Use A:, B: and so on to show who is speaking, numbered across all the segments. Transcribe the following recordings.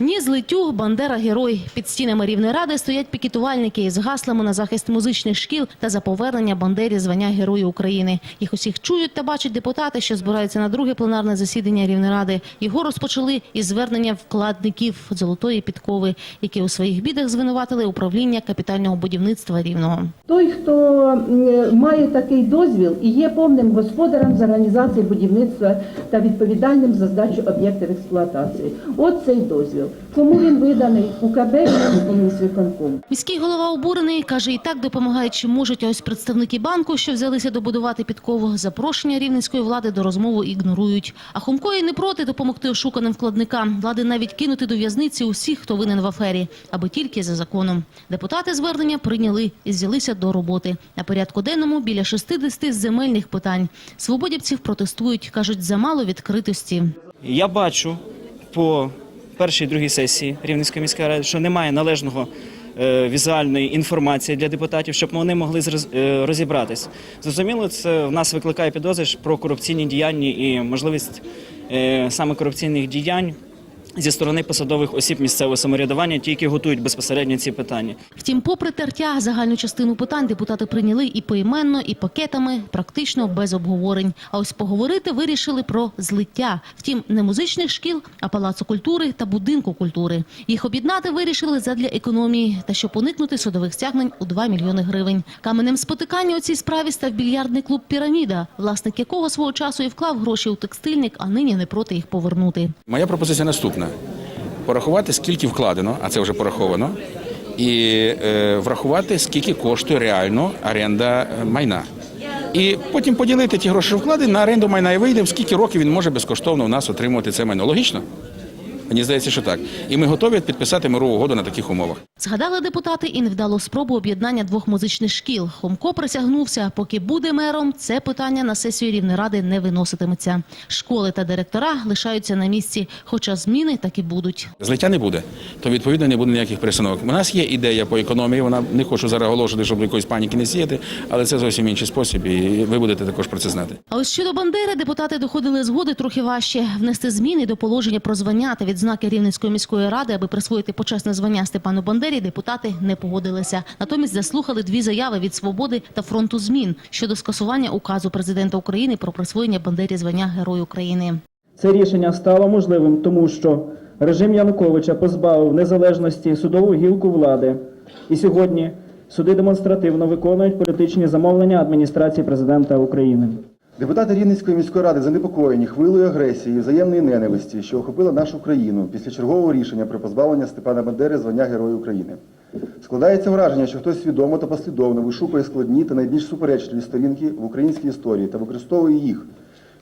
A: Ні, злетю, Бандера герой. Під стінами Рівнеради стоять пікетувальники із гаслами на захист музичних шкіл та за повернення Бандері звання Герою України. Їх усіх чують та бачать депутати, що збираються на друге пленарне засідання Рівнеради. Його розпочали із звернення вкладників золотої підкови, які у своїх бідах звинуватили управління капітального будівництва Рівного.
B: Той, хто має такий дозвіл і є повним господарем з організації будівництва та відповідальним за здачу об'єктів експлуатації. От цей дозвіл. Кому він виданий? УКБ і міськвиконком.
A: Міський голова обурений, каже, і так допомагають, чи можуть. А ось представники банку, що взялися добудувати підкову, запрошення рівненської влади до розмови ігнорують. А Хомко і не проти допомогти ошуканим вкладникам. Влади навіть кинути до в'язниці усіх, хто винен в афері, аби тільки за законом. Депутати звернення прийняли і взялися до роботи. На порядку денному біля 60 земельних питань. Свободівців протестують, кажуть, замало відкритості.
C: Я бачу по першій і другій сесії Рівненської міської ради, що немає належного е, візуальної інформації для депутатів, щоб вони могли е, розібратись. Зрозуміло, це в нас викликає підозри про корупційні діяння і можливість е, саме корупційних діянь зі сторони посадових осіб місцевого самоврядування, ті, які готують безпосередньо ці питання.
A: Втім, попри тертя, загальну частину питань депутати прийняли і поіменно, і пакетами, практично без обговорень. А ось поговорити вирішили про злиття. Втім, не музичних шкіл, а палацу культури та будинку культури. Їх об'єднати вирішили задля економії та щоб уникнути судових стягнень у 2 мільйони гривень. Каменем спотикання у цій справі став більярдний клуб Піраміда, власник якого свого часу і вклав гроші у текстильник, а нині не проти їх повернути.
D: Моя пропозиція наступна: порахувати, скільки вкладено, а це вже пораховано, і е, врахувати, скільки коштує реально оренда е, майна. І потім поділити ті гроші вклади на оренду майна і вийде, в скільки років він може безкоштовно у нас отримувати це майно. Логічно? Мені здається, що так. І ми готові підписати мирову угоду на таких умовах.
A: Згадали депутати і невдалу спробу об'єднання двох музичних шкіл. Хомко присягнувся, поки буде мером, це питання на сесію Рівнеради не виноситиметься. Школи та директора лишаються на місці, хоча зміни так і будуть.
D: Злиття не буде, то відповідно не буде ніяких перестановок. У нас є ідея по економії. Вона не хочу зараз оголошувати, щоб якоїсь паніки не сіяти, але це зовсім інший спосіб, і ви будете також про це знати.
A: А ось щодо Бандери депутати доходили згоди трохи важче внести зміни до положення про звання та відзнаки Рівненської міської ради, аби присвоїти почесне звання Степану Бандері. Депутати не погодилися. Натомість заслухали дві заяви від свободи та фронту змін щодо скасування указу президента України про присвоєння Бандері звання Герою України.
E: Це рішення стало можливим, тому що режим Януковича позбавив незалежності судову гілку влади, і сьогодні суди демонстративно виконують політичні замовлення адміністрації президента України.
F: Депутати Рівненської міської ради занепокоєні хвилею агресії і взаємної ненависті, що охопила нашу країну після чергового рішення про позбавлення Степана Бандери звання Героя України. Складається враження, що хтось свідомо та послідовно вишукує складні та найбільш суперечливі сторінки в українській історії та використовує їх,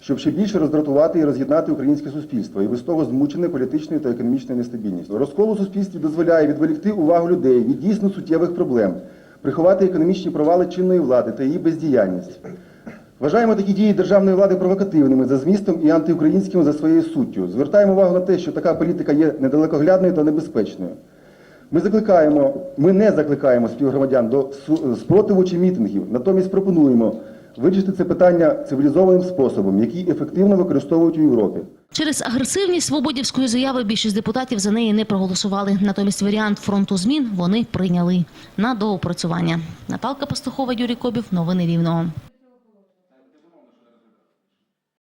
F: щоб ще більше роздратувати і роз'єднати українське суспільство і без того змучене політичною та економічною нестабільністю. Розкол у суспільстві дозволяє відволікти увагу людей від дійсно суттєвих проблем, приховати економічні провали чинної влади та її бездіяльність. Вважаємо такі дії державної влади провокативними за змістом і антиукраїнськими за своєю суттю. Звертаємо увагу на те, що така політика є недалекоглядною та небезпечною. Ми закликаємо, ми не закликаємо співгромадян до спротиву чи мітингів, натомість пропонуємо вирішити це питання цивілізованим способом, який ефективно використовують у Європі.
A: Через агресивність свободівської заяви більшість депутатів за неї не проголосували. Натомість варіант фронту змін вони прийняли на доопрацювання. Наталка Пастухова, Юрій Кобів. Новини Рівного.